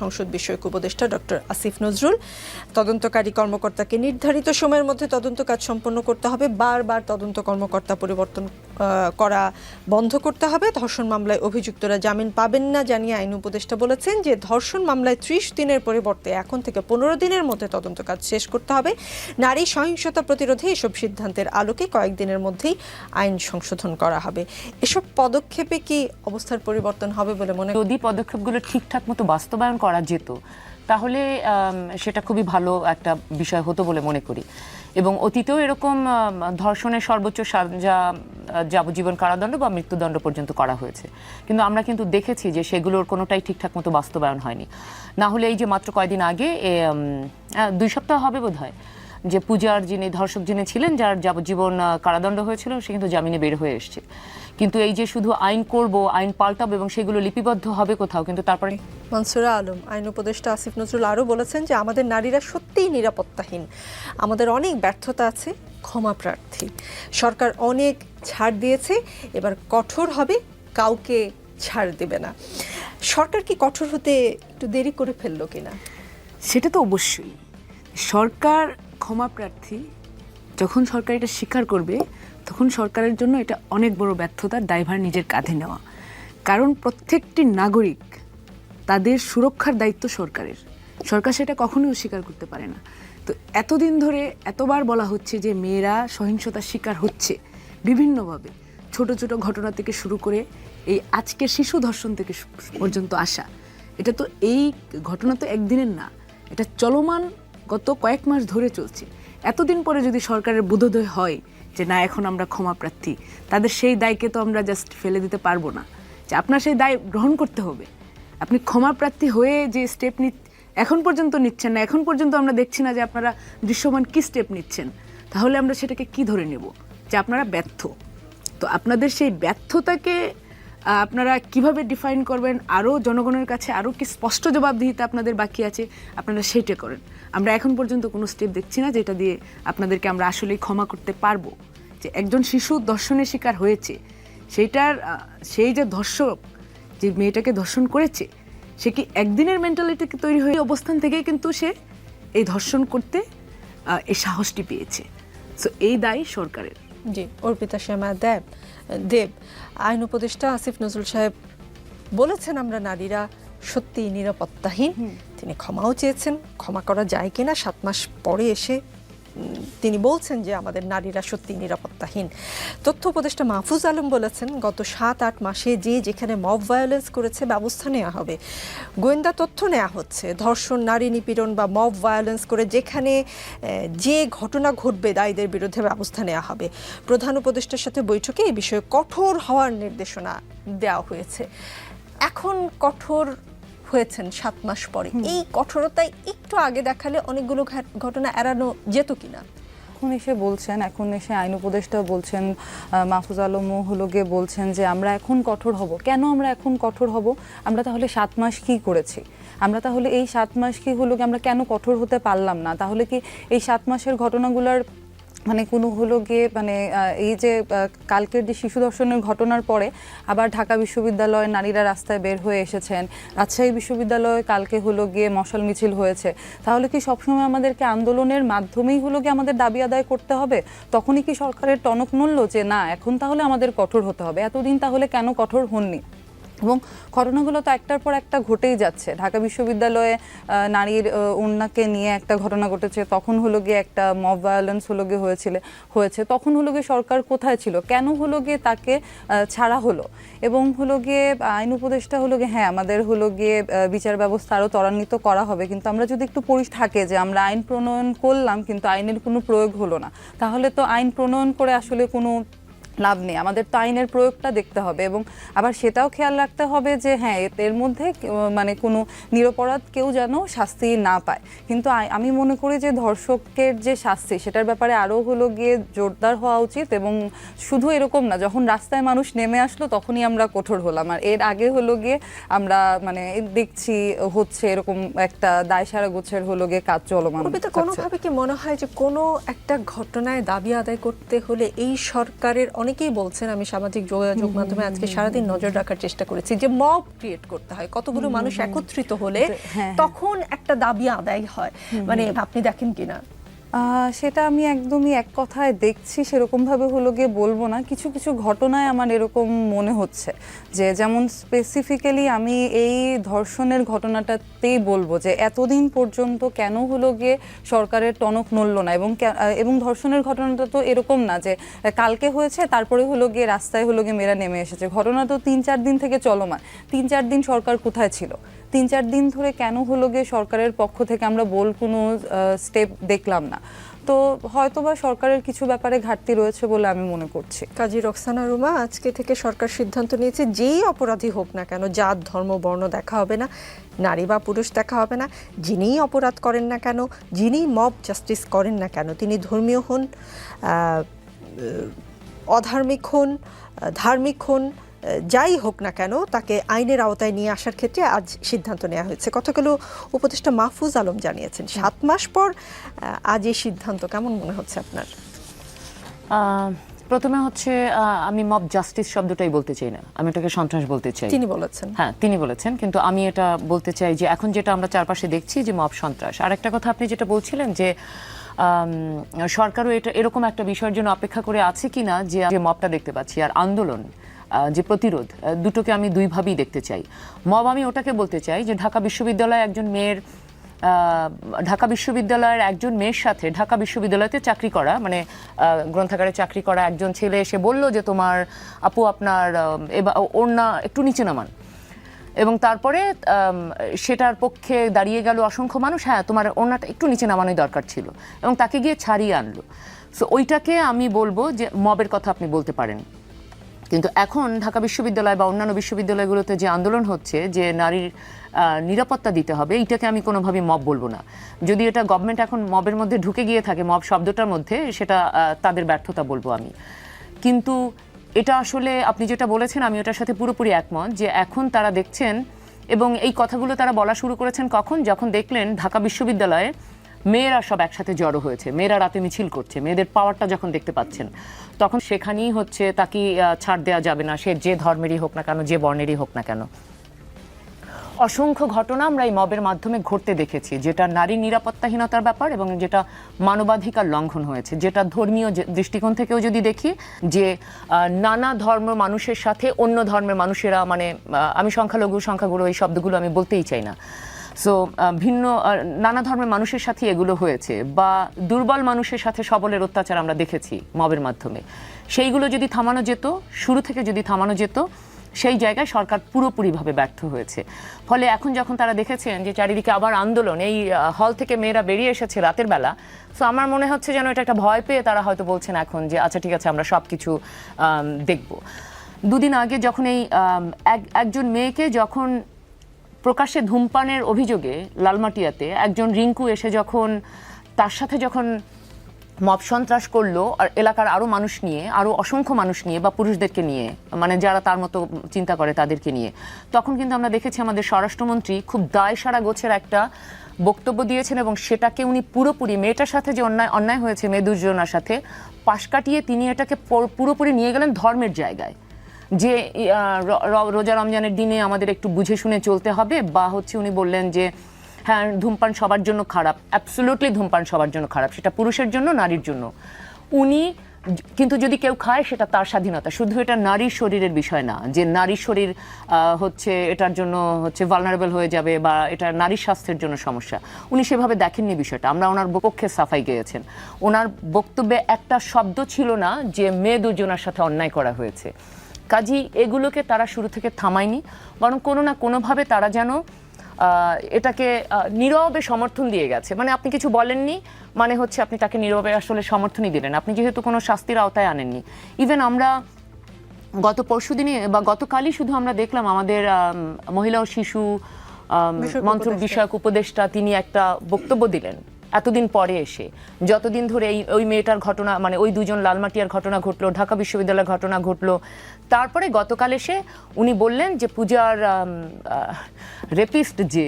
সংসদ বিষয়ক উপদেষ্টা ডক্টর আসিফ নজরুল। তদন্তকারী কর্মকর্তাকে নির্ধারিত সময়ের মধ্যে তদন্ত কাজ সম্পন্ন করতে হবে। বারবার তদন্ত কর্মকর্তা পরিবর্তন করা বন্ধ করতে হবে। ধর্ষণ মামলায় অভিযুক্তরা জামিন পাবেন না জানিয়ে আইন উপদেষ্টা বলেছেন যে ধর্ষণ মামলায় ত্রিশ দিনের পরিবর্তে এখন থেকে পনেরো দিনের মধ্যে তদন্ত কাজ শেষ করতে হবে। নারী সহিংসতা প্রতিরোধে এসব সিদ্ধান্তের আলোকে কয়েকদিনের মধ্যেই আইন সংশোধন করা হবে। এসব পদক্ষেপে কি অবস্থার পরিবর্তন হবে বলে মনে যদি পদক্ষেপগুলো ঠিকঠাক মতো বাস্তবায়ন করা যেত, তাহলে সেটা খুবই ভালো একটা বিষয় হতো বলে মনে করি। এবং অতীতেও এরকম ধর্ষণের সর্বোচ্চ সাজা যাবজ্জীবন কারাদণ্ড বা মৃত্যুদণ্ড পর্যন্ত করা হয়েছে। কিন্তু আমরা কিন্তু দেখেছি যে সেগুলোর কোনোটাই ঠিকঠাক মতো বাস্তবায়ন হয়নি। না হলে এই যে মাত্র কয়দিন আগে দুই সপ্তাহ হবে বোধ হয় যে পূজার যিনি ধর্ষক যিনি ছিলেন যার যাবজ্জীবন কারাদণ্ড হয়েছিল সে কিন্তু জামিনে বের হয়ে এসছে। কিন্তু এই যে শুধু আইন করব আইন পাল্টাবো এবং সেগুলো লিপিবদ্ধ হবে কোথাও কিন্তু তারপরে মনসুরা আলম আইন উপদেষ্টা আসিফ নজরুল আরও বলেছেন যে আমাদের নারীরা সত্যিই নিরাপত্তাহীন। আমাদের অনেক ব্যর্থতা আছে ক্ষমা প্রার্থী। সরকার অনেক ছাড় দিয়েছে এবার কঠোর হবে কাউকে ছাড় দেবে না। সরকার কি কঠোর হতে একটু দেরি করে ফেলল কিনা? সেটা তো অবশ্যই। সরকার ক্ষমা প্রার্থী যখন সরকার এটা স্বীকার করবে, তখন সরকারের জন্য এটা অনেক বড় ব্যর্থতার দায়ভার নিজের কাঁধে নেওয়া। কারণ প্রত্যেকটি নাগরিক তাদের সুরক্ষার দায়িত্ব সরকারের। সরকার সেটা কখনোই অস্বীকার করতে পারে না। তো এতদিন ধরে এতবার বলা হচ্ছে যে মেয়েরা সহিংসতার শিকার হচ্ছে বিভিন্নভাবে। ছোট ছোট ঘটনা থেকে শুরু করে এই আজকের শিশু ধর্ষণ থেকে পর্যন্ত আসা। এটা তো এই ঘটনা তো একদিনের না। এটা চলমান গত কয়েক মাস ধরে চলছে। এতদিন পরে যদি সরকারের বোধোদয় হয় যে না, এখন আমরা ক্ষমা প্রার্থী, তাদের সেই দায়কে তো আমরা জাস্ট ফেলে দিতে পারব না। যে আপনার সেই দায় গ্রহণ করতে হবে। আপনি ক্ষমা প্রার্থী হয়ে যে স্টেপ নি এখন পর্যন্ত নিচ্ছেন না, এখন পর্যন্ত আমরা দেখছি না যে আপনারা দৃশ্যমান কি স্টেপ নিচ্ছেন। তাহলে আমরা সেটাকে কি ধরে নেব? যে আপনারা ব্যর্থ। তো আপনাদের সেই ব্যর্থতাকে আপনারা কীভাবে ডিফাইন করবেন? আরও জনগণের কাছে আরও কি স্পষ্ট জবাবদিহিতা আপনাদের বাকি আছে? আপনারা সেইটা করেন। আমরা এখন পর্যন্ত কোনো স্টেপ দেখছি না যেটা দিয়ে আপনাদেরকে আমরা আসলেই ক্ষমা করতে পারব। যে একজন শিশু ধর্ষণের শিকার হয়েছে, সেইটার সেই যে ধর্ষক যে মেয়েটাকে ধর্ষণ করেছে, সে কি একদিনের মেন্টালিটি তৈরি হয়ে অবস্থান থেকেই কিন্তু সে এই ধর্ষণ করতে এই সাহসটি পেয়েছে। সো এই দায় সরকারের। জি অর্পিতা শ্যামা দেব দেব। আইন উপদেষ্টা আসিফ নজরুল সাহেব বলেছেন আমরা নারীরা সত্যিই নিরাপত্তাহীন। তিনি ক্ষমাও চেয়েছেন ক্ষমা করা যায় কিনা সাত মাস পরে এসে তিনি বলছেন যে আমাদের নারীরা সত্যি নিরাপত্তাহীন। তথ্য উপদেষ্টা মাহফুজ আলম বলেছেন, গত সাত, আট মাসে যে যেখানে মব ভায়োলেন্স করেছে ব্যবস্থা নেওয়া হবে। গোয়েন্দা তথ্য নেওয়া হচ্ছে, ধর্ষণ, নারী নিপীড়ন বা মব ভায়োলেন্স করে যেখানে যে ঘটনা ঘটবে দায়ীদের বিরুদ্ধে ব্যবস্থা নেওয়া হবে। প্রধান উপদেষ্টার সাথে বৈঠকে এই বিষয়ে কঠোর হওয়ার নির্দেশনা দেওয়া হয়েছে। এখন কঠোর হয়েছেন সাত মাস পরে। এই কঠোরতায় একটু আগে দেখালে অনেকগুলো ঘটনা এড়ানো যেত কিনা? এখন এসে বলছেন এখন এসে আইন উপদেষ্টা বলছেন মাহফুজ আলমও হলো গিয়ে বলছেন যে আমরা এখন কঠোর হব। কেন আমরা এখন কঠোর হব? আমরা তাহলে সাত মাস কি করেছি? আমরা তাহলে এই সাত মাস কি হলো কি আমরা কেন কঠোর হতে পারলাম না? তাহলে কি এই সাত মাসের ঘটনাগুলোর মানে কোনো হলো গিয়ে মানে এই যে কালকের যে শিশু দর্শনের ঘটনার পরে আবার ঢাকা বিশ্ববিদ্যালয়ে নারীরা রাস্তায় বের হয়ে এসেছেন। রাজশাহী বিশ্ববিদ্যালয়ে কালকে হলো গিয়ে মশাল মিছিল হয়েছে। তাহলে কি সবসময় আমাদেরকে আন্দোলনের মাধ্যমেই হলো গিয়ে আমাদের দাবি আদায় করতে হবে? তখনই কি সরকারের টনক নড়ল যে, না, এখন তাহলে আমাদের কঠোর হতে হবে এতদিন তাহলে কেন কঠোর হননি? এবং ঘটনাগুলো তো একটার পর একটা ঘটেই যাচ্ছে। ঢাকা বিশ্ববিদ্যালয়ে নারীর উন্নাকে নিয়ে একটা ঘটনা ঘটেছে। তখন হলো গিয়ে একটা মব ভায়োলেন্স হলো গিয়ে হয়েছিল, হয়েছে। তখন হলো গিয়ে সরকার কোথায় ছিল? কেন হলো গিয়ে তাকে ছাড়া হলো? এবং হলো গিয়ে আইন উপদেষ্টা হলো গিয়ে হ্যাঁ আমাদের হলো গিয়ে বিচার ব্যবস্থা আরও ত্বরান্বিত করা হবে। কিন্তু আমরা যদি একটু পরি থাকে যে আমরা আইন প্রণয়ন করলাম, কিন্তু আইনের কোনো প্রয়োগ হলো না। তাহলে তো আইন প্রণয়ন করে আসলে কোনো লাভ নেই। আমাদের তো আইনের প্রয়োগটা দেখতে হবে এবং আবার সেটাও খেয়াল রাখতে হবে যে হ্যাঁ এর মধ্যে মানে কোনো নিরপরাধ কেউ যেন শাস্তি না পায়। কিন্তু আমি মনে করি যে ধর্ষকের যে শাস্তি সেটার ব্যাপারে আরও হলো গিয়ে জোরদার হওয়া উচিত এবং শুধু এরকম না যখন রাস্তায় মানুষ নেমে আসলো তখনই আমরা কঠোর হলাম। আর এর আগে হলো গিয়ে আমরা মানে দেখছি হচ্ছে এরকম একটা দায়সারা গোছের হলো গিয়ে কাজ চলমান। কোনোভাবে কি মনে হয় যে কোনো একটা ঘটনায় দাবি আদায় করতে হলে এই সরকারের অনেকেই বলছেন আমি সামাজিক যোগাযোগ মাধ্যমে আজকে সারাদিন নজর রাখার চেষ্টা করেছি যে মব ক্রিয়েট করতে হয়। কতগুলো মানুষ একত্রিত হলে হ্যাঁ, তখন একটা দাবি আদায় হয়। মানে আপনি দেখেন কিনা? সেটা আমি একদমই এক কথায় দেখছি, সেরকমভাবে হলো গিয়ে বলব না। কিছু কিছু ঘটনায় আমার এরকম মনে হচ্ছে যে, যেমন স্পেসিফিক্যালি আমি এই ধর্ষণের ঘটনাটাতেই বলব যে, এতদিন পর্যন্ত কেন হলো গিয়ে সরকারের টনক নড়ল না? এবং এবং ধর্ষণের ঘটনাটা তো এরকম না যে, কালকে হয়েছে, তারপরে হলো গিয়ে রাস্তায় হলো গিয়ে মেয়েরা নেমে এসেছে। ঘটনা তো তিন, চার দিন থেকে চলমান। তিন, চার দিন সরকার কোথায় ছিল? তিন চার দিন ধরে কেন হলো গিয়ে সরকারের পক্ষ থেকে আমরা বল কোনো স্টেপ দেখলাম না। তো হয়তোবা সরকারের কিছু ব্যাপারে ঘাটতি রয়েছে বলে আমি মনে করছি। কাজী রক্সানা রুমা, আজকে থেকে সরকার সিদ্ধান্ত নিয়েছে, যেই অপরাধী হোক না কেন, জাত, ধর্ম, বর্ণ দেখা হবে না, নারী বা পুরুষ দেখা হবে না, যিনিই অপরাধ করেন না কেন যিনি মব জাস্টিস করেন না কেন, তিনি ধর্মীয় হন অধার্মিক হন ধার্মিক হন যাই হোক না কেন তাকে আইনের আওতায় নিয়ে আসার ক্ষেত্রে আজ সিদ্ধান্ত নেওয়া হয়েছে। কথাগুলো উপদেষ্টা মাহফুজ আলম জানিয়েছেন সাত মাস পর আজ এই সিদ্ধান্ত কেমন মনে হচ্ছে আপনার? প্রথমে হচ্ছে আমি মব জাস্টিস শব্দটাই বলতে চাই না আমি এটাকে সন্ত্রাস বলতে চাই। তিনি বলেছেন। হ্যাঁ তিনি বলেছেন কিন্তু আমি এটা বলতে চাই যে এখন যেটা আমরা চারপাশে দেখছি যে মব সন্ত্রাস। আর একটা কথা আপনি যেটা বলছিলেন যে সরকারও এটা এরকম একটা বিষয়ের জন্য অপেক্ষা করে আছে কিনা যে যে মবটা দেখতে পাচ্ছি আর আন্দোলন। যে প্রতিরোধ দুটোকে আমি দুইভাবেই দেখতে চাই। মব আমি ওটাকে বলতে চাই যে ঢাকা বিশ্ববিদ্যালয়ে একজন মেয়ের ঢাকা বিশ্ববিদ্যালয়ের একজন মেয়ের সাথে ঢাকা বিশ্ববিদ্যালয়তে চাকরি করা মানে গ্রন্থাগারে চাকরি করা একজন ছেলে এসে বলল যে তোমার আপু আপনার আহ, এবার ওর না একটু নিচে নামান। এবং তারপরে সেটার পক্ষে দাঁড়িয়ে গেল অসংখ্য মানুষ হ্যাঁ তোমার ওনাটা একটু নিচে নামানোই দরকার ছিল এবং তাকে গিয়ে ছাড়িয়ে আনলো। সো ওইটাকে আমি বলব যে মবের কথা আপনি বলতে পারেন। কিন্তু এখন ঢাকা বিশ্ববিদ্যালয় বা অন্যান্য বিশ্ববিদ্যালয়গুলোতে যে আন্দোলন হচ্ছে, যে নারীর নিরাপত্তা দিতে হবে, এইটাকে আমি কোনোভাবে মব বলব না। যদি এটা গভর্নমেন্ট এখন মবের মধ্যে ঢুকে গিয়ে থাকে, মব শব্দটার মধ্যে, সেটা তাদের ব্যর্থতা বলব আমি। কিন্তু এটা আসলে আপনি যেটা বলেছেন, আমি ওটার সাথে পুরোপুরি একমত যে এখন তারা দেখছেন এবং এই কথাগুলো তারা বলা শুরু করেছেন কখন? যখন দেখলেন ঢাকা বিশ্ববিদ্যালয়ে মেয়েরা সব একসাথে জড়ো হয়েছে, মেয়েরা রাতে মিছিল করছে, মেয়েদের পাওয়ারটা যখন দেখতে পাচ্ছেন, তখন সেখানেই হচ্ছে তাকে ছাড় দেওয়া যাবে না, সে যে ধর্মেরই হোক না কেন, যে বর্ণেরই হোক না কেন। অসংখ্য ঘটনা আমরা এই মবের মাধ্যমে ঘটতে দেখেছি, যেটা নারী নিরাপত্তাহীনতার ব্যাপার এবং যেটা মানবাধিকার লঙ্ঘন হয়েছে, যেটা ধর্মীয় দৃষ্টিকোণ থেকেও যদি দেখি যে নানা ধর্ম মানুষের সাথে অন্য ধর্মের মানুষেরা মানে আমি সংখ্যালঘু, সংখ্যাগুরু এই শব্দগুলো আমি বলতেই চাই না। সো ভিন্ন নানা ধর্মের মানুষের সাথে এগুলো হয়েছে বা দুর্বল মানুষের সাথে সবলের অত্যাচার আমরা দেখেছি মবের মাধ্যমে। সেইগুলো যদি থামানো যেত, শুরু থেকে যদি থামানো যেত, সেই জায়গায় সরকার পুরোপুরিভাবে ব্যর্থ হয়েছে। ফলে এখন যখন তারা দেখেছেন যে চারিদিকে আবার আন্দোলন, এই হল থেকে মেয়েরা বেরিয়ে এসেছে রাতের বেলা সো আমার মনে হচ্ছে যেন এটা একটা ভয় পেয়ে তারা হয়তো বলছেন এখন যে আচ্ছা ঠিক আছে, আমরা সব কিছু দেখব। দুদিন আগে যখন এই এক- একজন মেয়েকে যখন প্রকাশ্যে ধূমপানের অভিযোগে লালমাটিয়াতে একজন রিঙ্কু এসে যখন তার সাথে যখন মব সন্ত্রাস করল, আর এলাকার আরও মানুষ নিয়ে আরও অসংখ্য মানুষ নিয়ে বা পুরুষদেরকে নিয়ে মানে যারা তার মতো চিন্তা করে তাদেরকে নিয়ে, তখন কিন্তু আমরা দেখেছি আমাদের স্বরাষ্ট্রমন্ত্রী খুব দায় সারা গোছের একটা বক্তব্য দিয়েছেন এবং সেটাকে উনি পুরোপুরি, মেয়েটার সাথে যে অন্যায় অন্যায় হয়েছে, মেয়ে দুর্যোনার সাথে, পাশ কাটিয়ে তিনি এটাকে পুরোপুরি নিয়ে গেলেন ধর্মের জায়গায়। যে রোজা রমজানের দিনে আমাদের একটু বুঝে শুনে চলতে হবে বা হচ্ছে উনি বললেন যে হ্যাঁ ধূমপান সবার জন্য খারাপ অ্যাবসোলুটলি ধূমপান সবার জন্য খারাপ, সেটা পুরুষের জন্য, নারীর জন্য। উনি কিন্তু যদি কেউ খায়, সেটা তার স্বাধীনতা, শুধু এটা নারীর শরীরের বিষয় না, যে নারীর শরীর হচ্ছে এটার জন্য হচ্ছে ভালনারেবল হয়ে যাবে বা এটা নারীর স্বাস্থ্যের জন্য সমস্যা। উনি সেভাবে দেখেননি বিষয়টা, আমরা ওনার পক্ষে সাফাই গিয়েছেন। ওনার বক্তব্যে একটা শব্দ ছিল না যে, মেয়ে দুজনের সাথে অন্যায় করা হয়েছে। কাজী এগুলোকে তারা শুরু থেকে থামায়নি বরং কোনো না কোনোভাবে তারা যেন এটাকে নীরবে সমর্থন দিয়ে গেছে। মানে আপনি কিছু বলেননি মানে হচ্ছে আপনি তাকে নীরবে আসলে সমর্থনই দিলেন। আপনি যেহেতু কোনো শাস্তির আওতায় আনেননি। ইভেন আমরা গত পরশু দিনে বা গতকালই শুধু আমরা দেখলাম আমাদের মহিলা ও শিশু উপদেষ্টা। বিষয়ক উপদেষ্টা তিনি একটা বক্তব্য দিলেন। এতদিন পরে এসে, যতদিন ধরে এই, ওই মেয়েটার ঘটনা মানে ওই দুজন লালমাটিয়ার ঘটনা ঘটলো, ঢাকা বিশ্ববিদ্যালয়ের ঘটনা ঘটলো, তারপরে গতকাল এসে উনি বললেন যে পূজার রেপিস্ট যে